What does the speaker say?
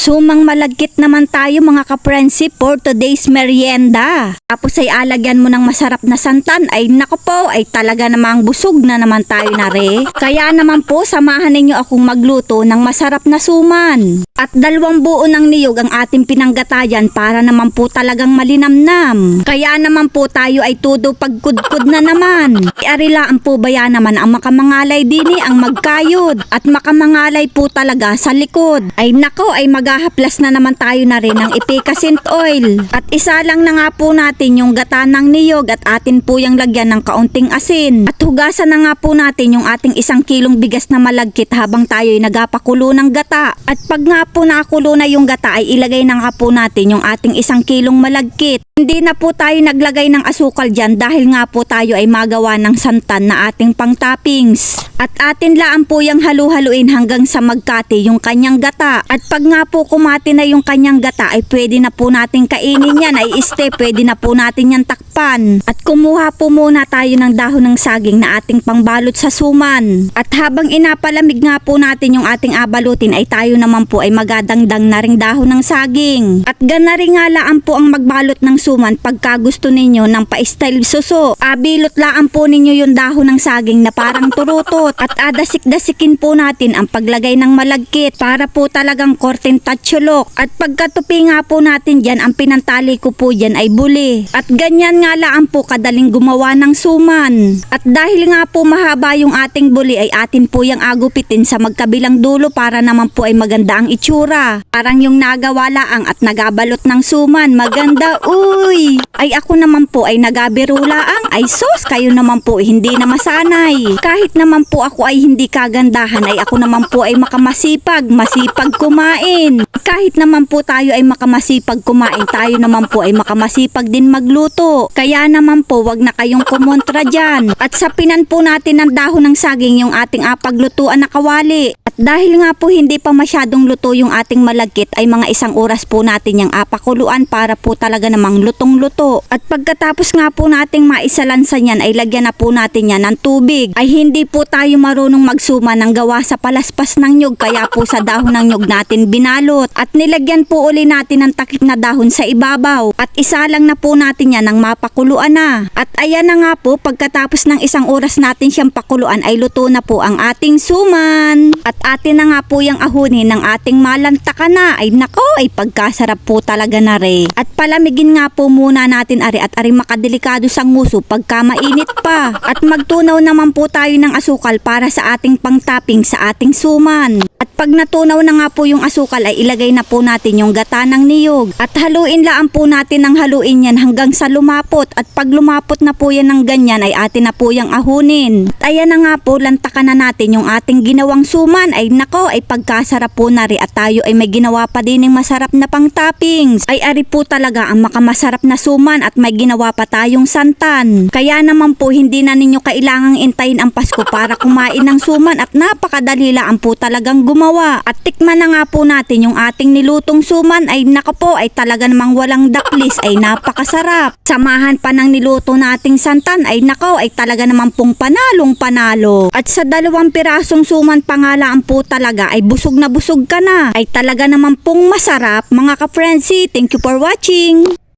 Sumang malagkit naman tayo mga kaprensi for today's merienda. Tapos ay alagyan mo ng masarap na santan ay nako po ay talaga namang busog na naman tayo na re. Kaya naman po samahan ninyo akong magluto ng masarap na suman. At dalawang buo ng niyog ang ating pinanggatayan para naman po talagang malinamnam. Kaya naman po tayo ay tudo pagkudkud na naman. Iarilaan po baya naman ang makamangalay dini ang magkayod at makamangalay po talaga sa likod. Ay nako ay maghahaplas na naman tayo na rin ng ipikasint oil. At isa lang na nga po natin yung gata ng niyog at atin po yung lagyan ng kaunting asin. At hugasan na nga po natin yung ating isang kilong bigas na malagkit habang tayo ay nagapakulo ng gata. At pag nga po nakulo na yung gata ay ilagay na nga po natin yung ating isang kilong malagkit. Hindi na po tayo naglagay ng asukal dyan dahil nga po tayo ay magawa ng santan na ating pang toppings. At atin laan po yung halu-haluin hanggang sa magkati yung kanyang gata. At pag nga po kumati na yung kanyang gata ay pwede na po natin kainin yan ay este pwede na po natin yan takpan. At kumuha po muna tayo ng dahon ng saging na ating pangbalot sa suman. At habang inapalamig nga po natin yung ating abalutin ay tayo naman po ay magadangdang na ring dahon ng saging. At ganari nga laan po ang magbalot ng suman pagka gusto ninyo ng pa-style suso. Abilot laan po ninyo yung dahon ng saging na parang turutot. At adasik-dasikin po natin ang paglagay ng malagkit para po talagang korten tatsulok. At pagkatupi nga po natin dyan, ang pinantali ko po dyan ay buli. At ganyan nga laan po kadaling gumawa ng suman. At dahil nga po mahaba yung ating buli ay atin po yung agupitin sa magkabilang dulo para naman po ay maganda ang itsura. Parang yung nagawa laang at nagabalot ng suman. Maganda, uy! Ay ako naman po ay nagabiro laang. Ay sos, kayo naman po hindi na masanay. Kahit naman po ako ay hindi kagandahan ay ako naman po ay makamasipag, masipag kumain. Kahit naman po tayo ay makamasipag kumain, tayo naman po ay makamasipag din magluto. Kaya naman po wag na kayong kumontra dyan. At sapinan po natin ng dahon ng saging yung ating apaglutuan na kawali. Dahil nga po hindi pa masyadong luto yung ating malagkit ay mga isang oras po natin yung apakuluan para po talaga namang lutong-luto. At pagkatapos nga po nating maisalansan yan ay lagyan na po natin yan ng tubig. Ay hindi po tayo marunong magsuma ng gawa sa palaspas ng nyug kaya po sa dahon ng nyug natin binalot. At nilagyan po uli natin ng takip na dahon sa ibabaw. At isa lang na po natin yan ng mapakuluan na. At ayan na nga po pagkatapos ng isang oras natin siyang pakuluan ay luto na po ang ating suman. At atin na nga po yung ahunin ng ating malantaka na. Ay nako, ay pagkasarap po talaga na re. At palamigin nga po muna natin ari at ari makadelikado sa nguso pagka mainit pa. At magtunaw naman po tayo ng asukal para sa ating pang-topping sa ating suman. At pag natunaw na nga po yung asukal ay ilagay na po natin yung gata ng niyog. At haluin laan po natin ng haluin yan hanggang sa lumapot. At pag lumapot na po yan ng ganyan ay atin na po yung ahunin. At ayan na nga po lantakan na natin yung ating ginawang suman. Ay nako ay pagkasarap po na at tayo ay may ginawa pa din ng masarap na pang toppings. Ay ari po talaga ang makamasarap na suman at may ginawa pa tayong santan. Kaya naman po hindi na ninyo kailangang intayin ang Pasko para kumain ng suman at napakadali lang po talagang gumawa. At tikman na nga po natin yung ating nilutong suman ay nako po ay talaga namang walang daklis ay napakasarap. Samahan pa ng niluto nating santan ay nako ay talaga namang pong panalong panalo. At sa dalawang pirasong suman pangalaan po talaga ay busog na busog ka na. Ay talaga namang pong masarap mga ka-frenzy. Thank you for watching.